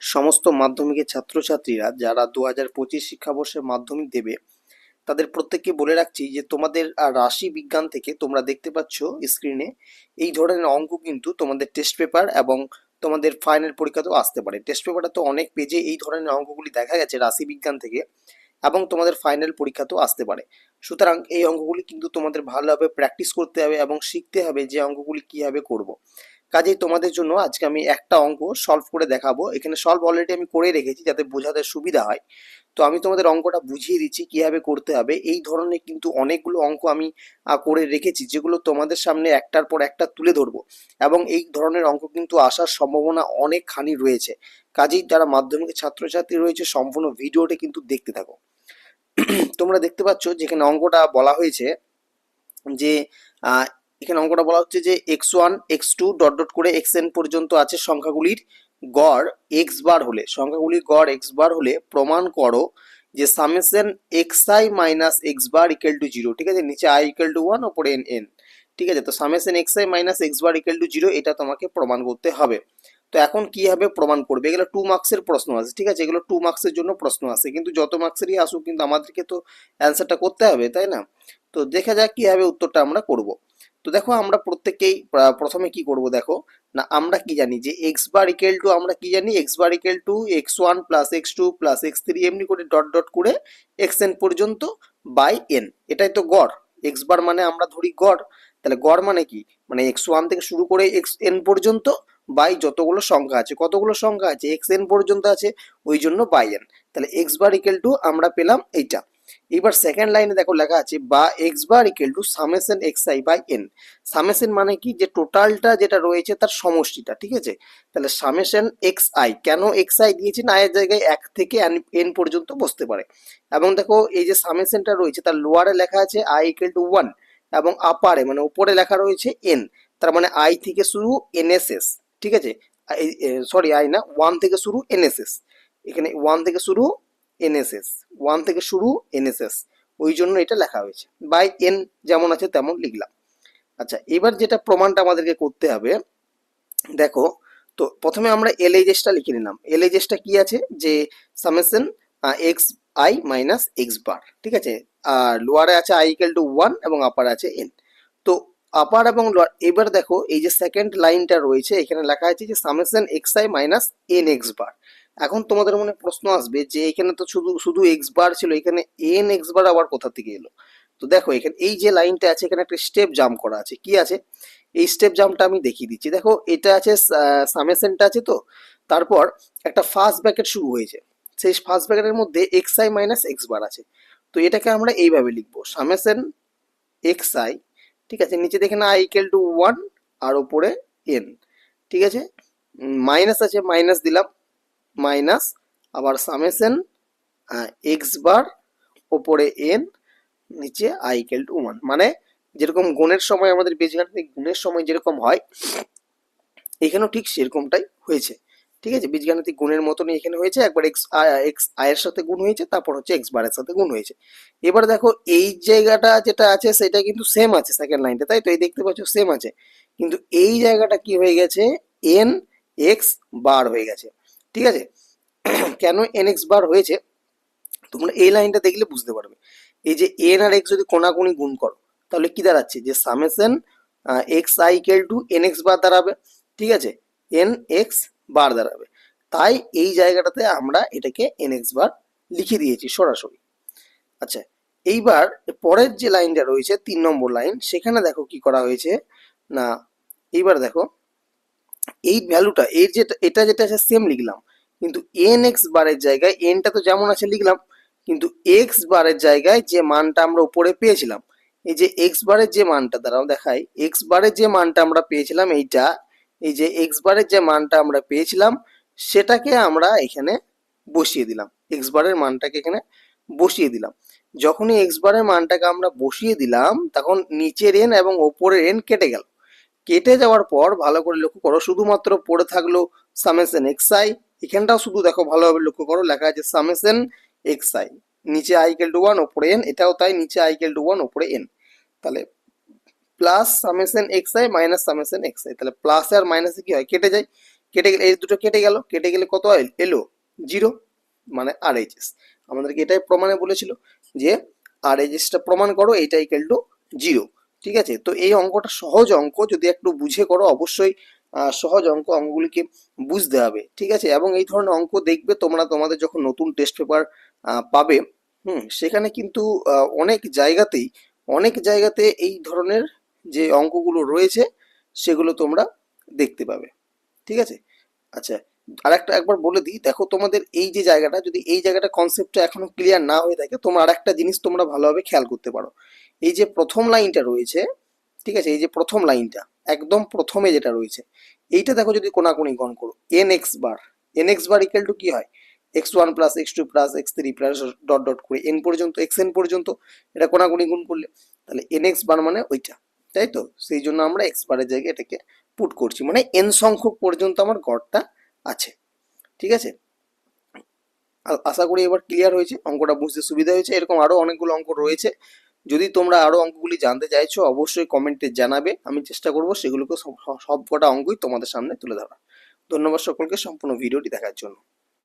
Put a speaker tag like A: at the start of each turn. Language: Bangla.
A: সমস্ত মাধ্যমিকের ছাত্রছাত্রীরা যারা দু হাজার পঁচিশ শিক্ষাবর্ষে মাধ্যমিক দেবে, তাদের প্রত্যেককে বলে রাখছি যে তোমাদের রাশি বিজ্ঞান থেকে তোমরা দেখতে পাচ্ছ স্ক্রিনে এই ধরনের অঙ্ক কিন্তু তোমাদের টেস্ট পেপার এবং তোমাদের ফাইনাল পরীক্ষাতেও আসতে পারে টেস্ট পেপারটা তো অনেক পেজে এই ধরনের অঙ্কগুলি দেখা গেছে রাশি বিজ্ঞান থেকে এবং তোমাদের ফাইনাল পরীক্ষাতেও আসতে পারে সুতরাং এই অঙ্কগুলি কিন্তু তোমাদের ভালোভাবে প্র্যাকটিস করতে হবে এবং শিখতে হবে যে অঙ্কগুলি কীভাবে করব। কাজেই তোমাদের জন্য আজকে আমি একটা অঙ্ক সলভ করে দেখাবো। এখানে সলভ অলরেডি আমি করে রেখেছি যাতে বোঝাতে সুবিধা হয়। তো আমি তোমাদের অঙ্কটা বুঝিয়ে দিচ্ছি কীভাবে করতে হবে। এই ধরনের কিন্তু অনেকগুলো অঙ্ক আমি করে রেখেছি, যেগুলো তোমাদের সামনে একটার পর একটা তুলে ধরবো। এবং এই ধরনের অঙ্ক কিন্তু আসার সম্ভাবনা অনেকখানি রয়েছে। কাজেই যারা মাধ্যমিকের ছাত্রছাত্রী রয়েছে, সম্পূর্ণ ভিডিওটা কিন্তু দেখতে থাকো। তোমরা দেখতে পাচ্ছ যেখানে অঙ্কটা বলা হয়েছে যে এখানে অঙ্কটা বলা হচ্ছে যে X one X two dot dot করে এক্স এন পর্যন্ত আছে সংখ্যাগুলির গড় এক্স বার হলে। সংখ্যাগুলির গড় এক্স বার হলে প্রমাণ করো যে summation X I minus X bar equal to zero ঠিক আছে? নিচে আই ইকুয়াল টু ওয়ান ওপরে এন এন ঠিক আছে? তো summation X I minus X bar equal to zero এটা তোমাকে প্রমাণ করতে হবে। তো এখন কীভাবে প্রমাণ করবে। এগুলো টু মার্কসের প্রশ্ন আছে, ঠিক আছে? এগুলো টু মার্কসের জন্য প্রশ্ন আছে। কিন্তু যত মার্কসেরই আসুক, কিন্তু আমাদেরকে তো অ্যান্সারটা করতে হবে, তাই না? তো দেখা যাক কীভাবে উত্তরটা আমরা করব। তো দেখো আমরা প্রত্যেকেই প্রথমে কি করব দেখো? না, আমরা কি জানি যে এক্স বার ইকুয়াল টু আমরা কি জানি? X bar equal to X one plus X two plus X three এমনি করে ডট ডট করে এক্স এন পর্যন্ত বাই এন এটাই তো গড়। এক্স বার মানে আমরা ধরি গড়। তাহলে গড় মানে কি? মানে এক্স ওয়ান থেকে শুরু করে এক্স এন পর্যন্ত বাই যতগুলো সংখ্যা আছে, কতগুলো সংখ্যা আছে? এক্স এন পর্যন্ত আছে, ওই জন্য বাই এন তাহলে এক্স বার ইকুয়াল টু আমরা পেলাম এইটা। এবার সেকেন্ড লাইনে দেখো লেখা আছে, বা X bar equal to summation X I by N summation মানে কি? যে টোটালটা যেটা রয়েছে তার সমষ্টিটা, ঠিক আছে? তাহলে সামেশন এক্স আই কেন এক্স আই দিয়েছেন আয়ের জায়গায় এক থেকে এন পর্যন্ত বসতে পারে। এবং দেখো এই যে সামেশনটা রয়েছে, তার লোয়ারে লেখা আছে আই ইকুয়াল টু ওয়ান এবং আপারে মানে উপরে লেখা রয়েছে এন তার মানে আই থেকে শুরু এনএসএস ঠিক আছে? সরি আই না ওয়ান থেকে শুরু এনএসএস এখানে ওয়ান থেকে শুরু এনএসএস। ওয়ান থেকে শুরু এনএসএস। ওই জন্য এটা লেখা হয়েছে। বাই এন যেমন আছে তেমন লিখলাম। আচ্ছা এবার যেটা প্রমাণটা আমাদেরকে করতে হবে, দেখো, তো প্রথমে আমরা এলএইচএসটা লিখে নিলাম। এলএইচএসটা কি আছে? যে summation X I minus X bar. ঠিক আছে? আর লোয়ারে আছে আই ইকুয়াল টু ওয়ান এবং আপারে আছে এন। তো আপার এবং লোয়ার, এবার দেখো, এই যে সেকেন্ড লাইনটা রয়েছে, এখানে লেখা আছে যে summation X I minus N X bar. এখন তোমাদের মনে প্রশ্ন আসবে যে এখানে তো শুধু শুধু এক্স বার ছিল, এখানে এন এক্স বার আবার কোথা থেকে এলো? তো দেখো, এখানে এই যে লাইনটা আছে, এখানে একটা স্টেপ জাম্প করা আছে। কি আছে? এই স্টেপ জাম্পটা আমি দেখিয়ে দিচ্ছি। দেখো, এটা আছে সামেশনটা আছে তো? তারপর একটা ফার্স্ট ব্র্যাকেট শুরু হয়েছে। সেই ফার্স্ট ব্যাকেটের মধ্যে X I minus X bar আছে। তো এটাকে আমরা এইভাবে লিখব। সামেশন এক্স আই ঠিক আছে? নিচে দেখে না আই ইকুয়াল টু ওয়ান আর ওপরে এন ঠিক আছে? মাইনাস আছে মাইনাস দিলাম। মাইনাস, আবার সামেশন এক্স বার ওপরে এন নিচে আই ইকুয়াল টু ওয়ান মানে যেরকম গুণের সময় আমাদের বীজগাণিতিক গুণের সময় যেরকম হয়, এখানেও ঠিক সেরকমটাই হয়েছে। ঠিক আছে? বীজগাণিতিক গুণের মতনই এখানে হয়েছে। একবার এক্স এক্স আয়ের সাথে গুণ হয়েছে, তারপর হচ্ছে এক্স বারের সাথে গুণ হয়েছে। এবার দেখো, এই জায়গাটা যেটা আছে, সেটা কিন্তু সেম আছে সেকেন্ড লাইনটা তাই তো? এই দেখতে পাচ্ছ সেম আছে। কিন্তু এই জায়গাটা কি হয়ে গেছে? এন এক্স বার হয়ে গেছে। ঠিক আছে? কেন এন এক্স বার হয়েছে? তোমরা এই লাইনটা দেখলে বুঝতে পারবে। এই যে এন আর এক্স যদি কোনাকুনি গুণ করো, তাহলে কি দাঁড়াচ্ছে? যে summation X I equal to N X bar দাঁড়াবে, ঠিক আছে? এন এক্স বার দাঁড়াবে। তাই এই জায়গাটাতে আমরা এটাকে এন এক্স বার লিখে দিয়েছি সরাসরি। আচ্ছা এইবার পরের যে লাইনটা রয়েছে, তিন নম্বর লাইন সেখানে দেখো কি করা হয়েছে? না, এইবার দেখো। এই ভ্যালুটা এর যেটা এটা যেটা আছে সেম লিখলাম। কিন্তু এন এক্স বারের জায়গায় এনটা তো যেমন আছে লিখলাম, কিন্তু এক্স বারের জায়গায় যে মানটা আমরা উপরে পেয়েছিলাম, এই যে এক্স বারের যে মানটা দ্বারাও দেখাই এক্স বারের যে মানটা আমরা পেয়েছিলাম এইটা, এই যে এক্স বারের যে মানটা আমরা পেয়েছিলাম, সেটাকে আমরা এখানে বসিয়ে দিলাম। এক্স বারের মানটাকে এখানে বসিয়ে দিলাম। যখনই এক্স বারের মানটাকে আমরা বসিয়ে দিলাম, তখন নিচের এন এবং ওপরের এন কেটে গেল। কেটে যাওয়ার পর ভালো করে লক্ষ্য করো, শুধুমাত্র পড়ে থাকল সামেশন এক্স আই, এখানটাও শুধু দেখো ভালোভাবে লক্ষ্য করো, লেখা আছে সামেশন এক্স আই, নিচে আইকেল টু ওয়ান ওপরে এন এটাও তাই, নিচে আইকেল টু ওয়ান ওপরে এন তাহলে plus summation X I minus summation X I, তাহলে প্লাস আর মাইনাসে কি হয়? কেটে যায়। কেটে গেলে, এই দুটো কেটে গেল, কেটে গেলে কত এল- এলো জিরো মানে আর এইচ এস আমাদেরকে এটাই প্রমাণে বলেছিল যে আর এইচ এসটা প্রমাণ করো, এইটা ইকাল টু জিরো ঠিক আছে? তো এই অঙ্কটা সহজ অঙ্ক, যদি একটু বুঝে করো অবশ্যই সহজ অঙ্ক, অঙ্কগুলিকে বুঝতে হবে, ঠিক আছে? এবং এই ধরনের অঙ্ক দেখবে তোমরা তোমাদের যখন নতুন টেস্ট পেপার পাবে, হুম, সেখানে কিন্তু অনেক জায়গাতেই, অনেক জায়গাতে এই ধরনের যে অঙ্কগুলো রয়েছে, সেগুলো তোমরা দেখতে পাবে, ঠিক আছে? আচ্ছা আর একটা একবার বলে দিই, দেখো তোমাদের এই যে জায়গাটা, যদি এই জায়গাটা কনসেপ্টটা এখনও ক্লিয়ার না হয়ে থাকে, তোমরা আর একটা জিনিস তোমরা ভালোভাবে খেয়াল করতে পারো। এই যে প্রথম লাইনটা রয়েছে, ঠিক আছে, এই যে প্রথম লাইনটা, একদম প্রথমে যেটা রয়েছে, এইটা দেখো যদি কোনাকুনি গণ করো N X bar N X bar equal to কি হয়? X one plus X two plus X three plus dot dot করে এন পর্যন্ত এক্স এন পর্যন্ত, এটা কোনাকুনি গুণ করলে, তাহলে এন এক্স বার মানে ওইটা, তাই তো? সেই জন্য আমরা এক্স বারের জায়গায় এটাকে পুট করছি মানে এন সংখ্যক পর্যন্ত আমার গড়টা আছে, ঠিক আছে? আশা করি এবার ক্লিয়ার হয়েছে, অঙ্কটা বুঝতে সুবিধা হয়েছে, এরকম আরও অনেকগুলো অঙ্ক রয়েছে যদি তোমরা আরও অঙ্কগুলি জানতে চাইছো, অবশ্যই কমেন্টে জানাবে। আমি চেষ্টা করব সেগুলোকে সব কটা অঙ্কই তোমাদের সামনে তুলে ধরা ধন্যবাদ সকলকে, সম্পূর্ণ ভিডিওটি দেখার জন্য।